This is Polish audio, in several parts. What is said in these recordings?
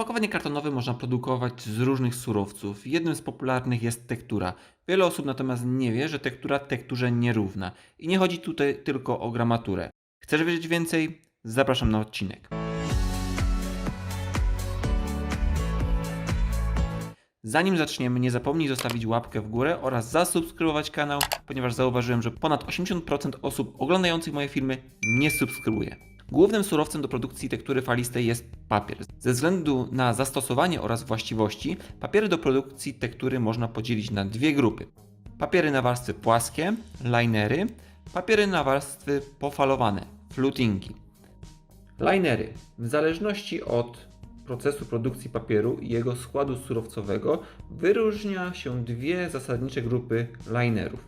Opakowanie kartonowe można produkować z różnych surowców. Jednym z popularnych jest tektura. Wiele osób natomiast nie wie, że tektura tekturze nierówna. I nie chodzi tutaj tylko o gramaturę. Chcesz wiedzieć więcej? Zapraszam na odcinek. Zanim zaczniemy, nie zapomnij zostawić łapkę w górę oraz zasubskrybować kanał, ponieważ zauważyłem, że ponad 80% osób oglądających moje filmy nie subskrybuje. Głównym surowcem do produkcji tektury falistej jest papier. Ze względu na zastosowanie oraz właściwości, papiery do produkcji tektury można podzielić na dwie grupy. Papiery na warstwy płaskie, linery, papiery na warstwy pofalowane, flutingi. Linery. W zależności od procesu produkcji papieru i jego składu surowcowego wyróżnia się dwie zasadnicze grupy linerów.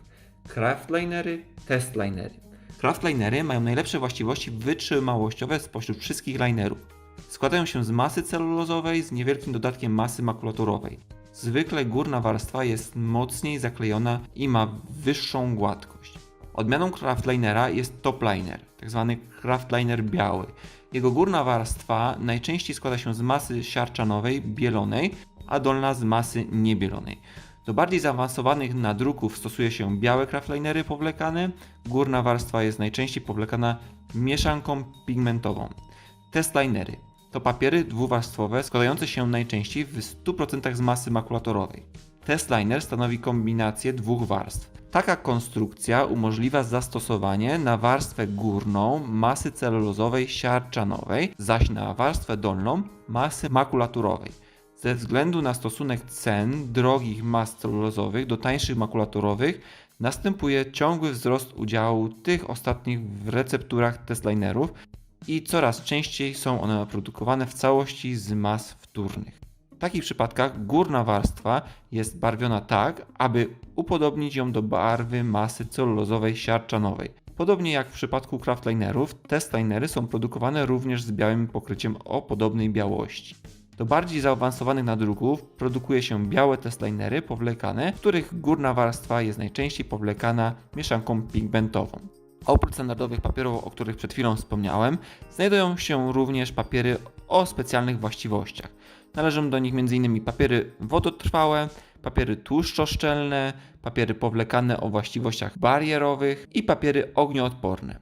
Kraftlinery, testlinery. Kraftlinery mają najlepsze właściwości wytrzymałościowe spośród wszystkich linerów. Składają się z masy celulozowej z niewielkim dodatkiem masy makulaturowej. Zwykle górna warstwa jest mocniej zaklejona i ma wyższą gładkość. Odmianą kraftlinera jest topliner, tzw. kraftliner biały. Jego górna warstwa najczęściej składa się z masy siarczanowej, bielonej, a dolna z masy niebielonej. Do bardziej zaawansowanych nadruków stosuje się białe kraftlinery powlekane. Górna warstwa jest najczęściej powlekana mieszanką pigmentową. Testlinery to papiery dwuwarstwowe składające się najczęściej w 100% z masy makulatorowej. Testliner stanowi kombinację dwóch warstw. Taka konstrukcja umożliwia zastosowanie na warstwę górną masy celulozowej siarczanowej, zaś na warstwę dolną masy makulaturowej. Ze względu na stosunek cen drogich mas celulozowych do tańszych makulaturowych następuje ciągły wzrost udziału tych ostatnich w recepturach testlinerów i coraz częściej są one produkowane w całości z mas wtórnych. W takich przypadkach górna warstwa jest barwiona tak, aby upodobnić ją do barwy masy celulozowej siarczanowej. Podobnie jak w przypadku kraftlinerów, testlinery są produkowane również z białym pokryciem o podobnej białości. Do bardziej zaawansowanych nadruków produkuje się białe testlinery powlekane, których górna warstwa jest najczęściej powlekana mieszanką pigmentową. Oprócz standardowych papierów, o których przed chwilą wspomniałem, znajdują się również papiery o specjalnych właściwościach. Należą do nich m.in. papiery wodotrwałe, papiery tłuszczoszczelne, papiery powlekane o właściwościach barierowych i papiery ognioodporne.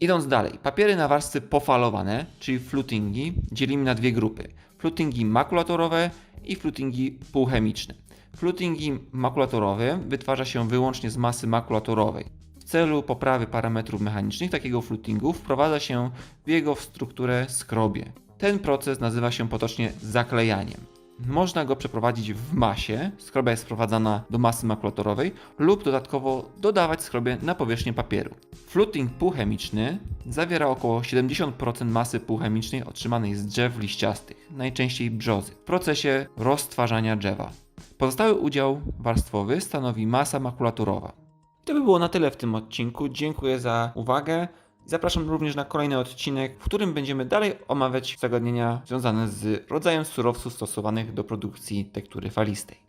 Idąc dalej, papiery na warstwy pofalowane, czyli flutingi, dzielimy na dwie grupy: flutingi makulatorowe i flutingi półchemiczne. Flutingi makulatorowe wytwarza się wyłącznie z masy makulatorowej. W celu poprawy parametrów mechanicznych takiego flutingu wprowadza się w jego strukturę skrobie. Ten proces nazywa się potocznie zaklejaniem. Można go przeprowadzić w masie, skrobia jest wprowadzana do masy makulatorowej, lub dodatkowo dodawać skrobie na powierzchnię papieru. Fluting półchemiczny zawiera około 70% masy półchemicznej otrzymanej z drzew liściastych, najczęściej brzozy, w procesie roztwarzania drzewa. Pozostały udział warstwowy stanowi masa makulaturowa. To by było na tyle w tym odcinku. Dziękuję za uwagę. Zapraszam również na kolejny odcinek, w którym będziemy dalej omawiać zagadnienia związane z rodzajem surowców stosowanych do produkcji tektury falistej.